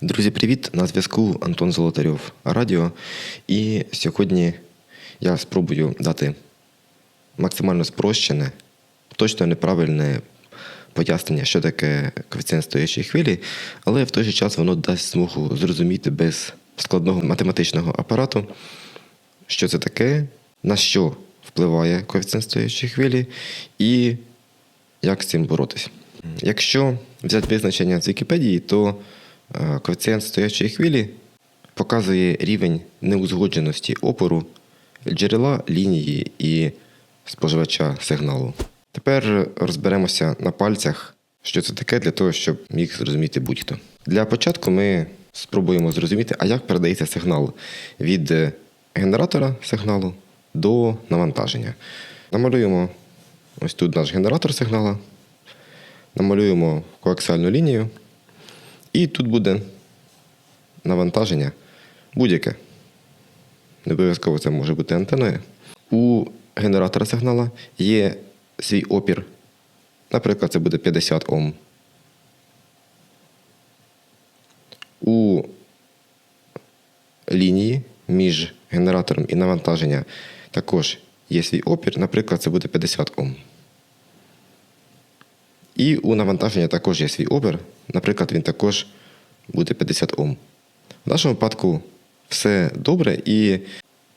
Друзі, привіт! На зв'язку Антон Золотарьов Радіо. І сьогодні я спробую дати максимально спрощене, точно неправильне пояснення, що таке коефіцієнт стоячої хвилі, але в той же час воно дасть змогу зрозуміти без складного математичного апарату, що це таке, на що впливає коефіцієнт стоячої хвилі і як з цим боротись. Якщо взяти визначення з Вікіпедії, то коефіцієнт стоячої хвилі показує рівень неузгодженості опору джерела лінії і споживача сигналу. Тепер розберемося на пальцях, що це таке, для того, щоб міг зрозуміти будь-хто. Для початку ми спробуємо зрозуміти, а як передається сигнал від е, генератора сигналу до навантаження. Намалюємо ось тут наш генератор сигнала, намалюємо коаксіальну лінію, і тут буде навантаження будь-яке. Не обов'язково це може бути антеною. У генератора сигнала є свій опір. Наприклад, це буде 50 Ом. У лінії між генератором і навантаження також є свій опір, наприклад, це буде 50 Ом. І у навантаження також є свій опір, наприклад, він також буде 50 Ом. В нашому випадку все добре і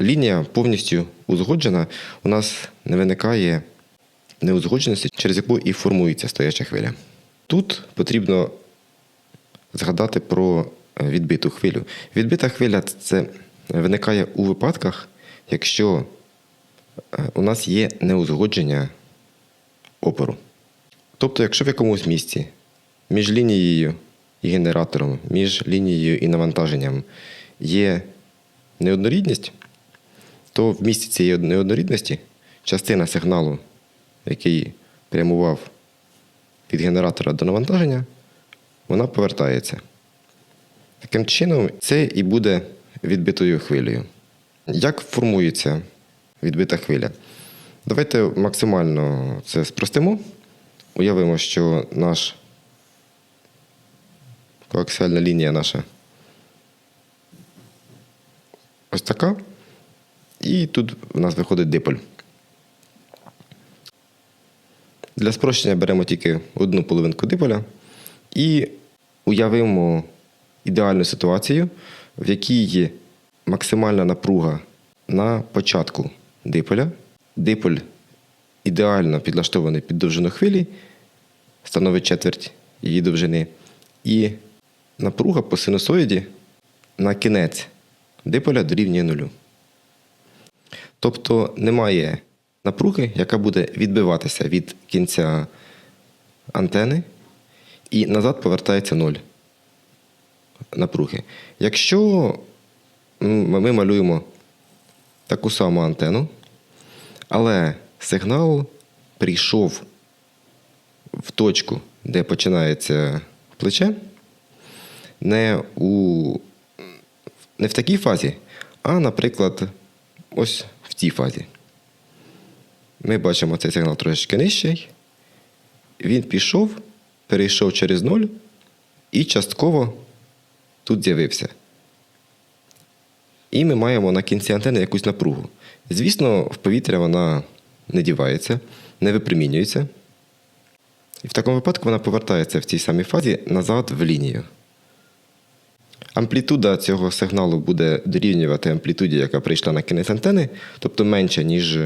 лінія повністю узгоджена. У нас не виникає неузгодженості, через яку і формується стояча хвиля. Тут потрібно згадати про е, відбиту хвилю. Відбита хвиля це виникає у випадках, якщо е, у нас є неузгодження опору. Тобто, якщо в якомусь місці між лінією і генератором, між лінією і навантаженням є неоднорідність, то в місці цієї неоднорідності частина сигналу, який прямував від генератора до навантаження, вона повертається. Таким чином, це і буде відбитою хвилею. Як формується відбита хвиля? Давайте максимально це спростимо. Уявимо, що наш коаксіальна лінія наша ось така. І тут в нас виходить диполь. Для спрощення беремо тільки одну половинку диполя і уявимо ідеальну ситуацію, в якій є максимальна напруга на початку диполя. Диполь ідеально підлаштований під довжину хвилі, становить четверть її довжини. І напруга по синусоїді на кінець диполя дорівнює нулю. Тобто немає напруги, яка буде відбиватися від кінця антени, і назад повертається ноль напруги. Якщо ми малюємо таку саму антенну, але сигнал прийшов в точку, де починається плече, не у не в такій фазі, а, наприклад, ось в цій фазі. Ми бачимо цей сигнал трошечки нижчий. Він пішов, перейшов через ноль і частково тут з'явився. І ми маємо на кінці антени якусь напругу. Звісно, в повітря вона не дівається, не випромінюється. І в такому випадку вона повертається в цій самій фазі назад в лінію. Амплітуда цього сигналу буде дорівнювати амплітуді, яка прийшла на кінець антени, тобто менша, ніж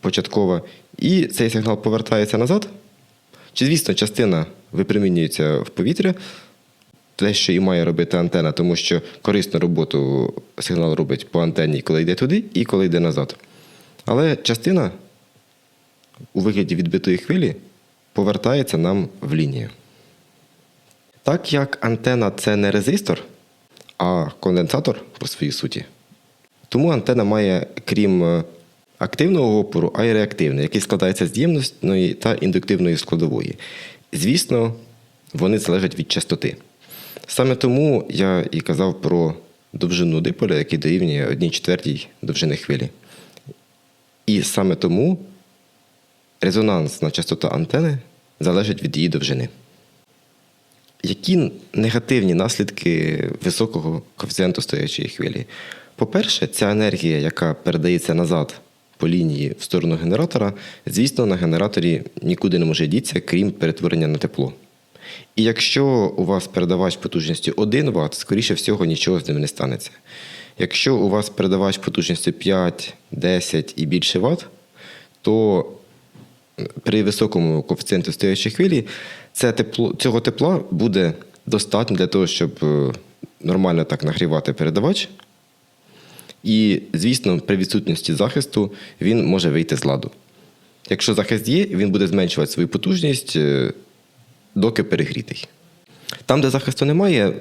початкова. І цей сигнал повертається назад. Чи, звісно, частина випромінюється в повітря, те, що і має робити антена, тому що корисну роботу сигнал робить по антенні, коли йде туди і коли йде назад. Але частина у вигляді відбитої хвилі повертається нам в лінію. Так як антена це не резистор, а конденсатор по своїй суті, тому антена має, крім е, активного опору, а й реактивний, який складається з діємності та індуктивної складової. Звісно, вони залежать від частоти. Саме тому я і казав про довжину диполя, який дорівнює 1 четвертій довжини хвилі. І саме тому резонансна частота антени залежить від її довжини. Які негативні наслідки високого коефіцієнту стоячої хвилі? По-перше, ця енергія, яка передається назад по лінії в сторону генератора, звісно, на генераторі нікуди не може дітися, крім перетворення на тепло. І якщо у вас передавач потужністю 1 Вт, скоріше всього нічого з ним не станеться. Якщо у вас передавач потужністю 5, 10 і більше Вт, то при високому коефіцієнті стоячої хвилі це тепло, цього тепла буде достатньо для того, щоб е, нормально так нагрівати передавач. І, звісно, при відсутності захисту він може вийти з ладу. Якщо захист є, він буде зменшувати свою потужність, е, доки перегрітий. Там, де захисту немає,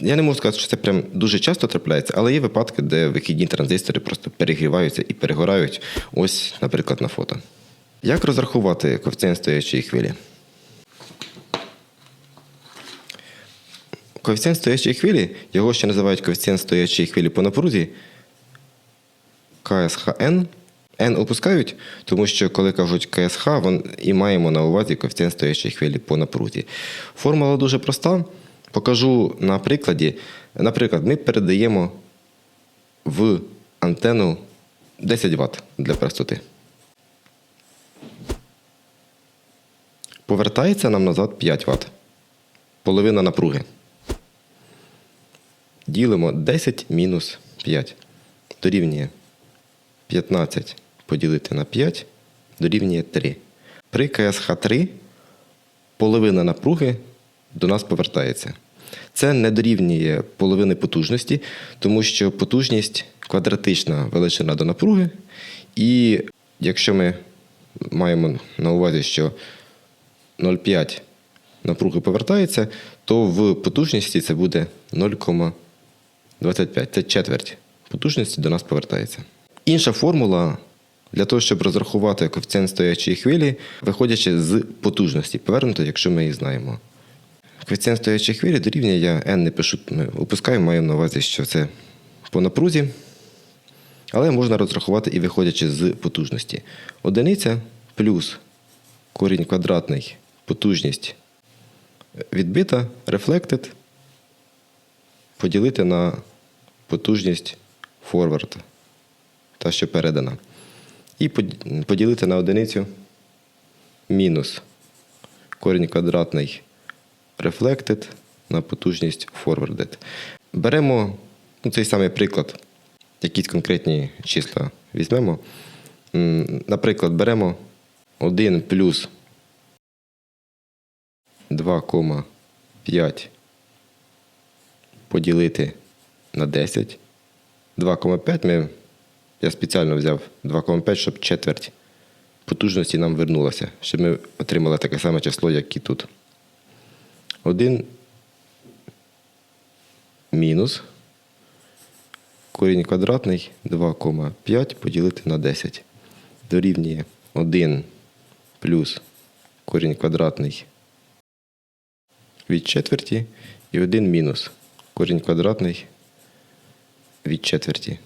я не можу сказати, що це прям дуже часто трапляється, але є випадки, де вихідні транзистори просто перегріваються і перегорають. Ось, наприклад, на фото. Як розрахувати коефіцієнт стоячої хвилі? Коефіцієнт стоячої хвилі, його ще називають коефіцієнт стоячої хвилі по напрузі, КСХН. N опускають, тому що коли кажуть КСХ, вон і маємо на увазі коефіцієнт стоячої хвилі по напрузі. Формула дуже проста. Покажу на прикладі. Наприклад, ми передаємо в антенну 10 Вт для простоти. Повертається нам назад 5 Вт. Половина напруги. Ділимо 10 мінус 5. Дорівнює 15 поділити на 5 дорівнює 3. При КСХ3 половина напруги до нас повертається. Це не дорівнює половини потужності, тому що потужність квадратична величина до напруги. І якщо ми маємо на увазі, що 0,5 напруги повертається, то в потужності це буде 0,25. Це четверть потужності до нас повертається. Інша формула для того, щоб розрахувати коефіцієнт стоячої хвилі, виходячи з потужності, повернуто, якщо ми її знаємо. Коефіцієнт стоячої хвилі дорівнює, я n не пишу, ми опускаємо, маємо на увазі, що це по напрузі. Але можна розрахувати і виходячи з потужності. Одиниця плюс корінь квадратний потужність відбита, reflected, поділити на потужність forward, та що передана. І поділити на одиницю мінус корінь квадратний reflected на потужність forwarded. Беремо ну, цей самий приклад, якісь конкретні числа візьмемо. Наприклад, беремо 1 плюс 2,5 поділити на 10. 2,5 ми, я спеціально взяв 2,5, щоб четверть потужності нам вернулася, щоб ми отримали таке саме число, як і тут. 1 мінус корінь квадратний 2,5 поділити на 10. Дорівнює 1 плюс корінь квадратний від четверті і 1 мінус корінь квадратний від четверті.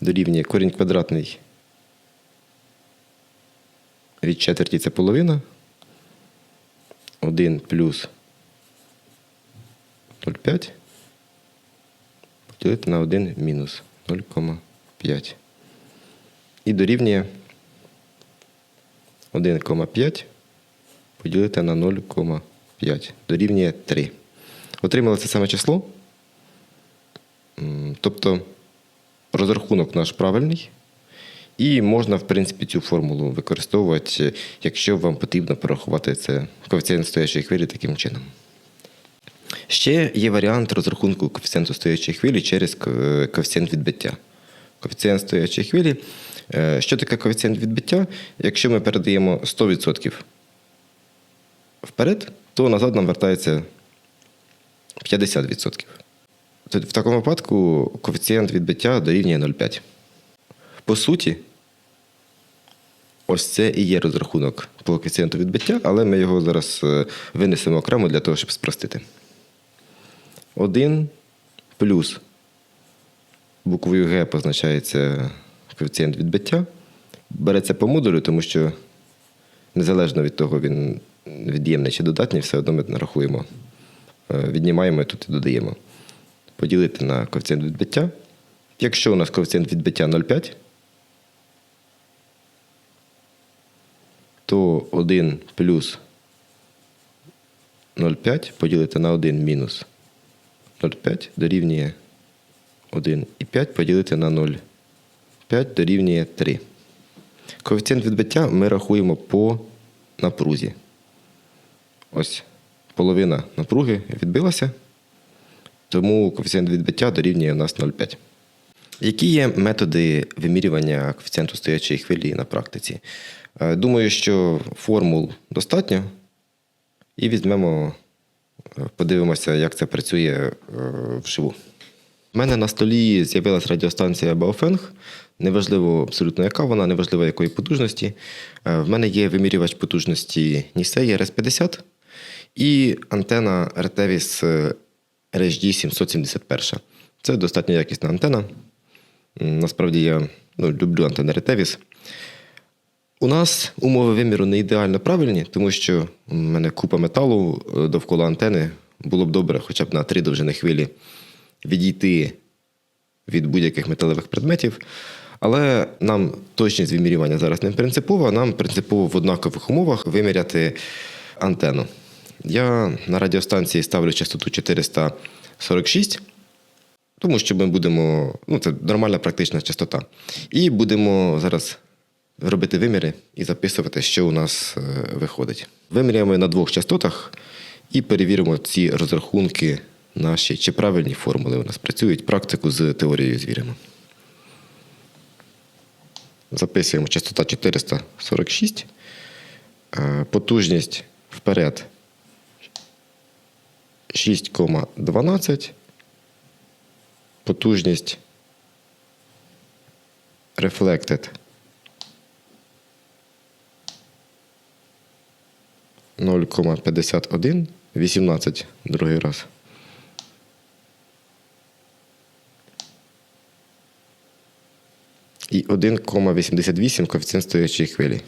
Дорівнює корінь квадратний від четверті це половина. 1 плюс 0,5 поділити на 1 мінус 0,5. І дорівнює 1,5 поділити на 0,5. Дорівнює 3. Отримали це саме число. Тобто розрахунок наш правильний. І можна, в принципі, цю формулу використовувати, якщо вам потрібно порахувати це коефіцієнт стоячої хвилі таким чином. Ще є варіант розрахунку коефіцієнту стоячої хвилі через коефіцієнт відбиття. Коефіцієнт стоячої хвилі. Е, Що таке коефіцієнт відбиття? Якщо ми передаємо 100% вперед, то назад нам вертається 50%. В такому випадку коефіцієнт відбиття дорівнює 0,5. По суті, ось це і є розрахунок по коефіцієнту відбиття, але ми його зараз е, винесемо окремо для того, щоб спростити. 1 плюс буквою Г позначається коефіцієнт відбиття. Береться по модулю, тому що незалежно від того, він від'ємне чи додатнє, все одно ми нарахуємо. Е, Віднімаємо і тут і додаємо. Поділити на коефіцієнт відбиття. Якщо у нас коефіцієнт відбиття 0,5, то 1 плюс 0,5 поділити на 1 мінус 0,5 дорівнює 1,5 поділити на 0,5 дорівнює 3. Коефіцієнт відбиття ми рахуємо по напрузі. Ось половина напруги відбилася, тому коефіцієнт відбиття дорівнює у нас 0,5. Які є методи вимірювання коефіцієнту стоячої хвилі на практиці? Е, Думаю, що формул достатньо. І візьмемо, е, подивимося, як це працює е, вживу. У мене на столі з'явилась радіостанція Baofeng. Неважливо абсолютно, яка вона, неважливо якої потужності. В мене є вимірювач потужності Nisei RS50 і антена Retevis RHD 771. Це достатньо якісна антена. Насправді я ну, люблю антенни Retevis. У нас умови виміру не ідеально правильні, тому що в мене купа металу е, довкола антени. Було б добре хоча б на три довжини хвилі відійти від будь-яких металевих предметів. Але нам точність вимірювання зараз не принципово, нам принципово в однакових умовах виміряти антенну. Я на радіостанції ставлю частоту 446, тому що ми будемо, ну це нормальна практична частота. І будемо зараз робити виміри і записувати, що у нас е, виходить. Виміряємо на двох частотах і перевіримо ці розрахунки наші, чи правильні формули у нас працюють. Практику з теорією звіримо. Записуємо частота 446. Е, Потужність вперед 6,12. Потужність reflected 0,51, 18 другий раз. І 1,88 коефіцієнт стоячої хвилі.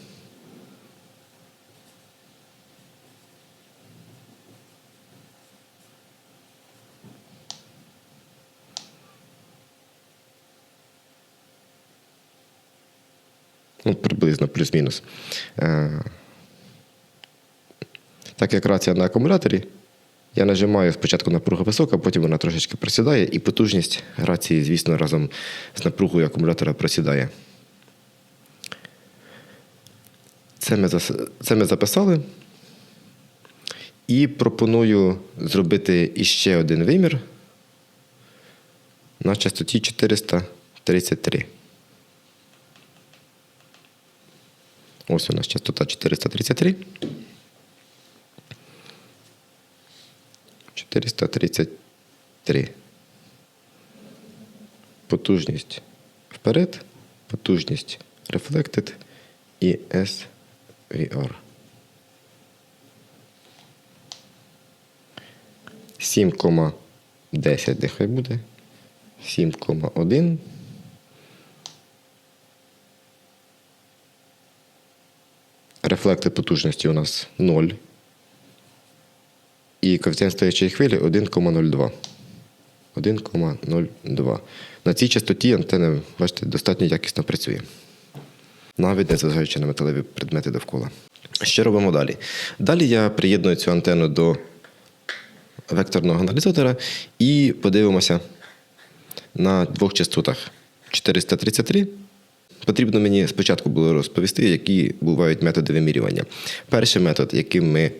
Ну, приблизно плюс-мінус. Е, Так як рація на акумуляторі, я нажимаю спочатку напруга висока, потім вона трошечки просідає, і потужність рації, звісно, разом з напругою акумулятора просідає. Це ми, це ми записали. І пропоную зробити іще один вимір на частоті 433. Ось у нас частота 433. 433. Потужність вперед, потужність reflected і SVR. 7,10 нехай буде. 7,1. Рефлекти потужності у нас 0. І коефіцієнт стоячої хвилі 1,02. 1,02. На цій частоті антенна, бачите, достатньо якісно працює. Навіть незважаючи на металеві предмети довкола. Що робимо далі? Далі я приєдную цю антенну до векторного аналізатора і подивимося на двох частотах 433. Потрібно мені спочатку було розповісти, які бувають методи вимірювання. Перший метод, яким ми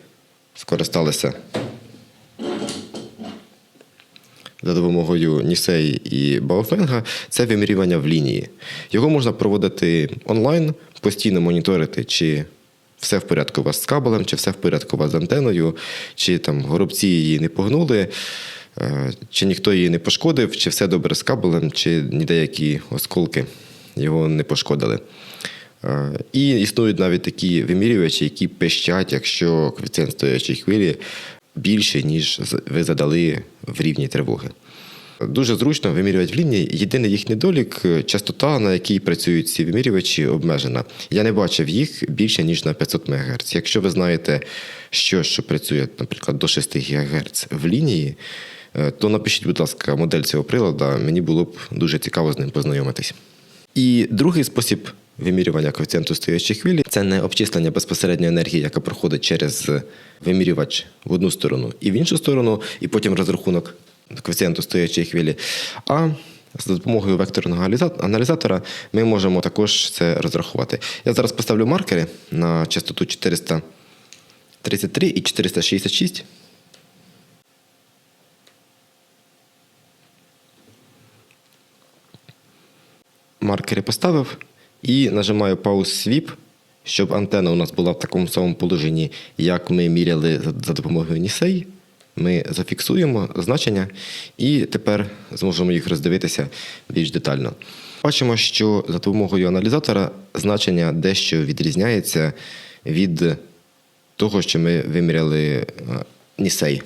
скористалися за допомогою Нісей і Баофенга, це вимірювання в лінії. Його можна проводити онлайн, постійно моніторити, чи все в порядку у вас з кабелем, чи все в порядку у вас з антеною, чи там горобці її не погнули, е, чи ніхто її не пошкодив, чи все добре з кабелем, чи ніде які осколки його не пошкодили. Е, І існують навіть такі вимірювачі, які пищать, якщо коефіцієнт стоячої хвилі більше, ніж ви задали в рівні тривоги. Дуже зручно вимірювати в лінії. Єдиний їх недолік е, частота, на якій працюють ці вимірювачі, обмежена. Я не бачив їх більше ніж на 500 МГц. Якщо ви знаєте, що, що працює, наприклад, до 6 ГГц в лінії, е, то напишіть, будь ласка, модель цього приладу. Мені було б дуже цікаво з ним познайомитись. І другий спосіб вимірювання коефіцієнту стоячої хвилі це не обчислення безпосередньо енергії, яка проходить через вимірювач в одну сторону і в іншу сторону, і потім розрахунок коефіцієнту стоячої хвилі. А за допомогою векторного аналізатора ми можемо також це розрахувати. Я зараз поставлю маркери на частоту 433 і 466. Маркери поставив і нажимаю Pause Sweep, щоб антенна у нас була в такому самому положенні, як ми міряли за, допомогою Нісей. Ми зафіксуємо значення і тепер зможемо їх роздивитися більш детально. Бачимо, що за допомогою аналізатора значення дещо відрізняється від того, що ми виміряли е, Нісей.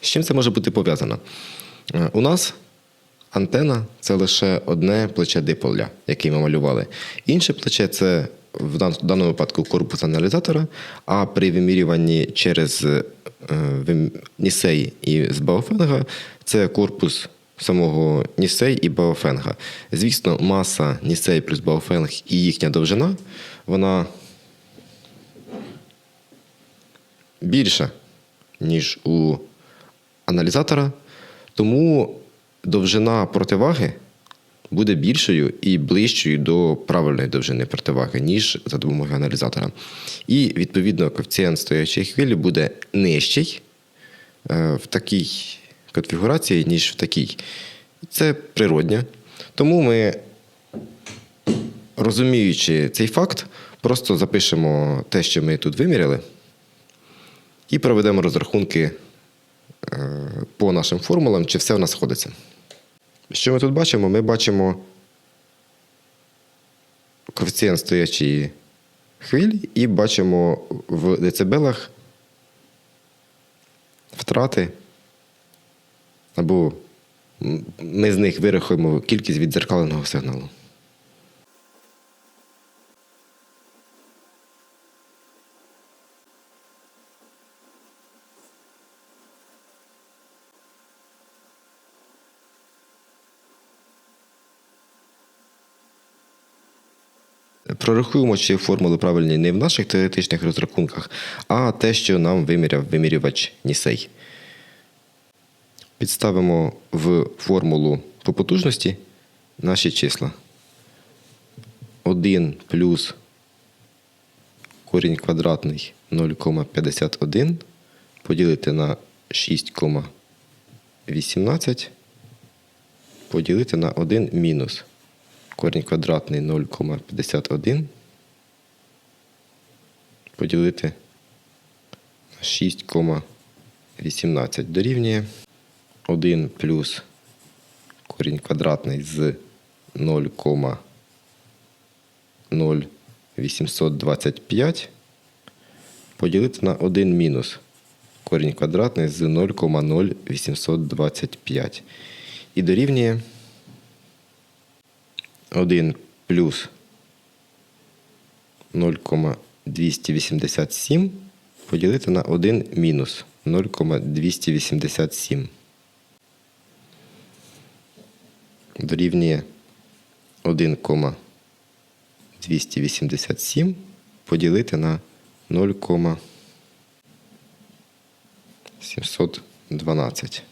З чим це може бути пов'язано? Е, У нас антена це лише одне плече диполя, яке ми малювали. Інше плече це в даному випадку корпус аналізатора, а при вимірюванні через е, Нісей і з Баофенга це корпус самого Нісей і Баофенга. Звісно, маса Нісей плюс Баофенг і їхня довжина, вона більша, ніж у аналізатора, тому довжина противаги буде більшою і ближчою до правильної довжини противаги, ніж за допомогою аналізатора. І, відповідно, коефіцієнт стоячої хвилі буде нижчий е, в такій конфігурації, ніж в такій. Це природньо. Тому ми розуміючи цей факт, просто запишемо те, що ми тут виміряли, і проведемо розрахунки по нашим формулам, чи все в нас сходиться. Що ми тут бачимо? Ми бачимо коефіцієнт стоячої хвилі і бачимо в децибелах втрати, або ми з них вирахуємо кількість віддзеркаленого сигналу. Прорахуємо, чи формули правильні не в наших теоретичних розрахунках, а те, що нам виміряв вимірювач Нісей. Підставимо в формулу по потужності наші числа. 1 плюс корінь квадратний 0,51 поділити на 6,18 поділити на 1 мінус корінь квадратний 0,51 поділити на 6,18 дорівнює 1 плюс корінь квадратний з 0,0825 поділити на 1 мінус корінь квадратний з 0,0825 і дорівнює 1 плюс 0,287 поділити на 1 мінус 0,287. Дорівнює 1,287 поділити на 0,712.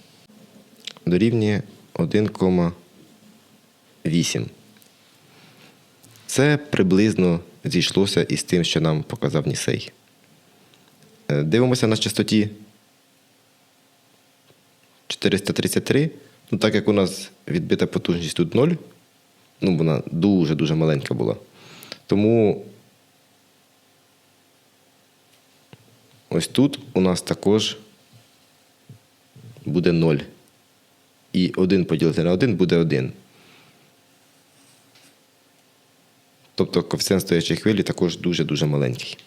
Дорівнює 1,8. Це приблизно зійшлося із тим, що нам показав Нісей. Е, Дивимося на частоті 433. Ну, так як у нас відбита потужність тут 0, ну, вона дуже-дуже маленька була. Тому ось тут у нас також буде 0. І 1 поділити на 1 буде 1. Тобто коефіцієнт стоячої хвилі також дуже-дуже маленький.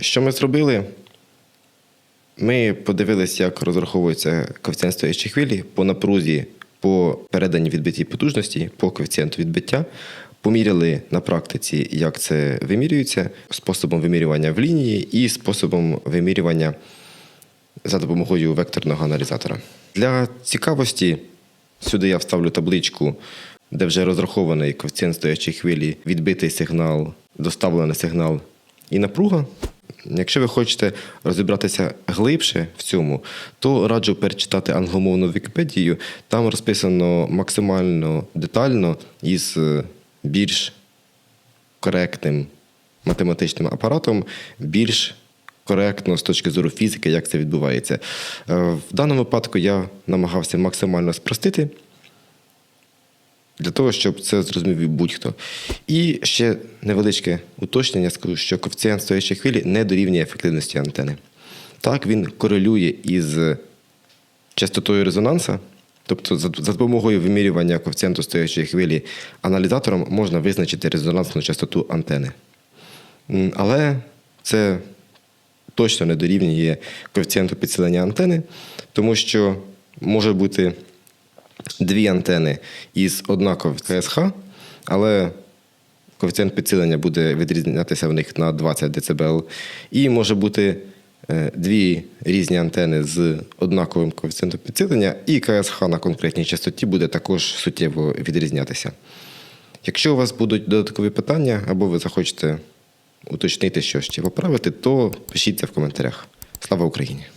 Що ми зробили? Ми подивилися, як розраховується коефіцієнт стоячої хвилі по напрузі, по переданій відбитій потужності, по коефіцієнту відбиття. Поміряли на практиці, як це вимірюється, способом вимірювання в лінії і способом вимірювання за допомогою векторного аналізатора. Для цікавості сюди я вставлю табличку, де вже розрахований коефіцієнт стоячої хвилі, відбитий сигнал, доставлений сигнал і напруга. Якщо ви хочете розібратися глибше в цьому, то раджу перечитати англомовну Вікіпедію. Там розписано максимально детально із е, більш коректним математичним апаратом, більш коректно з точки зору фізики, як це відбувається. Е, В даному випадку я намагався максимально спростити для того, щоб це зрозумів будь-хто. І ще невеличке уточнення скажу, що коефіцієнт стоячої хвилі не дорівнює ефективності антени. Так, він корелює із частотою резонанса, тобто за допомогою вимірювання коефіцієнту стоячої хвилі аналізатором можна визначити резонансну частоту антени. Але це точно не дорівнює коефіцієнту підсилення антени, тому що може бути дві антени із однаковим КСХ, але коефіцієнт підсилення буде відрізнятися в них на 20 дБ. І може бути е, дві різні антени з однаковим коефіцієнтом підсилення, і КСХ на конкретній частоті буде також суттєво відрізнятися. Якщо у вас будуть додаткові питання, або ви захочете уточнити щось чи поправити, то пишіть це в коментарях. Слава Україні!